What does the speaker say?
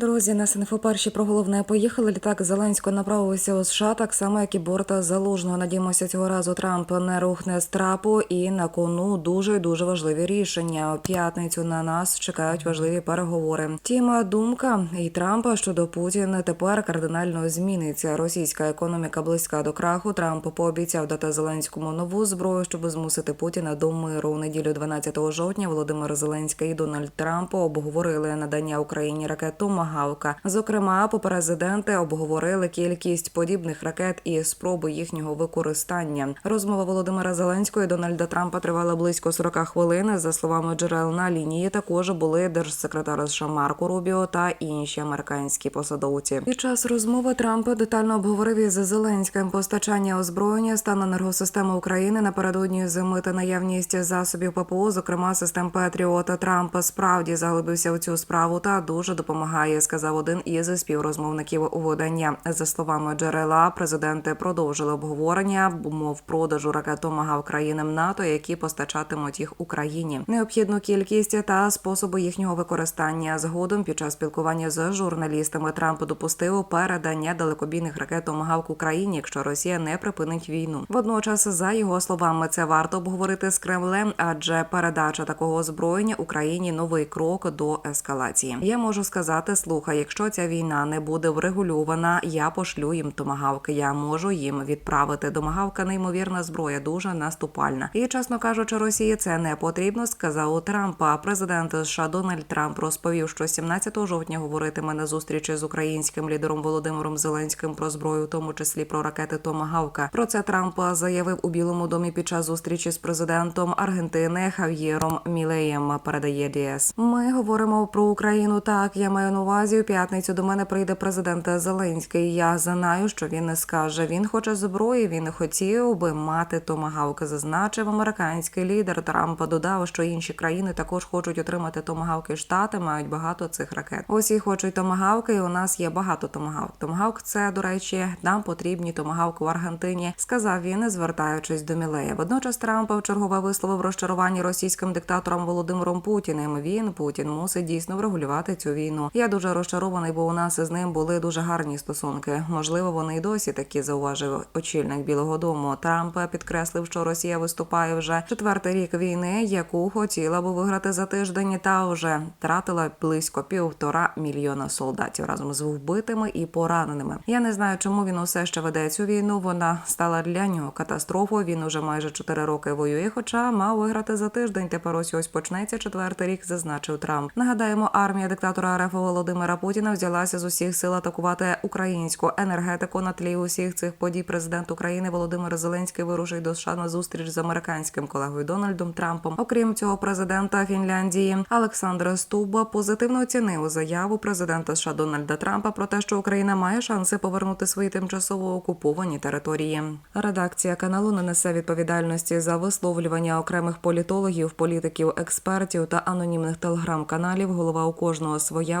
Друзі, на СНФ перші про головне поїхали. Літак Зеленського направився у США, так само як і борта залужного. Надіємося, цього разу Трамп не рухне з трапу і на кону дуже дуже важливі рішення. У п'ятницю на нас чекають важливі переговори. Тіма думка і Трампа щодо Путіна тепер кардинально зміниться. Російська економіка близька до краху. Трамп пообіцяв дати Зеленському нову зброю, щоб змусити Путіна до миру. У неділю 12 жовтня Володимир Зеленський і Дональд Трамп обговорили надання Україні ракет Томагавка. Зокрема, президенти обговорили кількість подібних ракет і спроби їхнього використання. Розмова Володимира Зеленського і Дональда Трампа тривала близько 40 хвилин. За словами джерел на лінії, також були держсекретар США Марко Рубіо та інші американські посадовці. Під час розмови Трамп детально обговорив із Зеленським постачання озброєння, стан енергосистеми України напередодні зими та наявність засобів ППО, зокрема систем Петріота. Трамп справді заглибився у цю справу та дуже допомагає, сказав один із співрозмовників у видання. За словами джерела, президенти продовжили обговорення умов продажу ракет «Томагавк» країнам НАТО, які постачатимуть їх Україні. Необхідну кількість та способи їхнього використання. Згодом під час спілкування з журналістами Трамп допустив передання далекобійних ракет «Томагавк» Україні, якщо Росія не припинить війну. Водночас, за його словами, це варто обговорити з Кремлем, адже передача такого озброєння Україні новий крок до ескалації. Я можу сказати, слухай, якщо ця війна не буде врегульована, я пошлю їм томагавки. Я можу їм відправити. Домагавка неймовірна зброя, дуже наступальна. І чесно кажучи, Росії це не потрібно. Сказав Трампа. Президент США Дональд Трамп розповів, що 17 жовтня говоритиме на зустрічі з українським лідером Володимиром Зеленським про зброю, в тому числі про ракети Томагавка. Про це Трамп заявив у Білому домі під час зустрічі з президентом Аргентини Хав'єром Мілеєм. Передає ДС. Ми говоримо про Україну. Так я маю на у п'ятницю. До мене прийде президент Зеленський. Я знаю, що він не скаже. Він хоче зброї. Він хотів би мати томагавки. Зазначив американський лідер. Трамп додав, що інші країни також хочуть отримати томагавки. Штати мають багато цих ракет. Усі хочуть томагавки. і У нас є багато томагавк. Томагавк це до речі, нам потрібні томагавки в Аргентині. Сказав він, звертаючись до Мілея. Водночас Трамп в чергове висловив розчарування російським диктатором Володимиром Путіним. Він Путін мусить дійсно врегулювати цю війну. Я дуже розчарований, бо у нас із ним були дуже гарні стосунки. Можливо, вони й досі такі зауважив очільник Білого Дому. Трамп підкреслив, що Росія виступає вже четвертий рік війни, яку хотіла би виграти за тиждень, та вже втратила близько півтора мільйона солдатів разом з вбитими і пораненими. Я не знаю, чому він усе ще веде цю війну. Вона стала для нього катастрофою. Він уже майже чотири роки воює, хоча мав виграти за тиждень. Тепер ось ось почнеться четвертий рік, зазначив Трамп. Нагадаємо, армія диктатора РФ Володимира Путіна взялася з усіх сил атакувати українську енергетику на тлі усіх цих подій. Президент України Володимир Зеленський вирушив до США на зустріч з американським колегою Дональдом Трампом. Окрім цього, президента Фінляндії Олександра Стуба позитивно оцінив заяву президента США Дональда Трампа про те, що Україна має шанси повернути свої тимчасово окуповані території. Редакція каналу не несе відповідальності за висловлювання окремих політологів, політиків, експертів та анонімних телеграм-каналів. Голова у кожного своя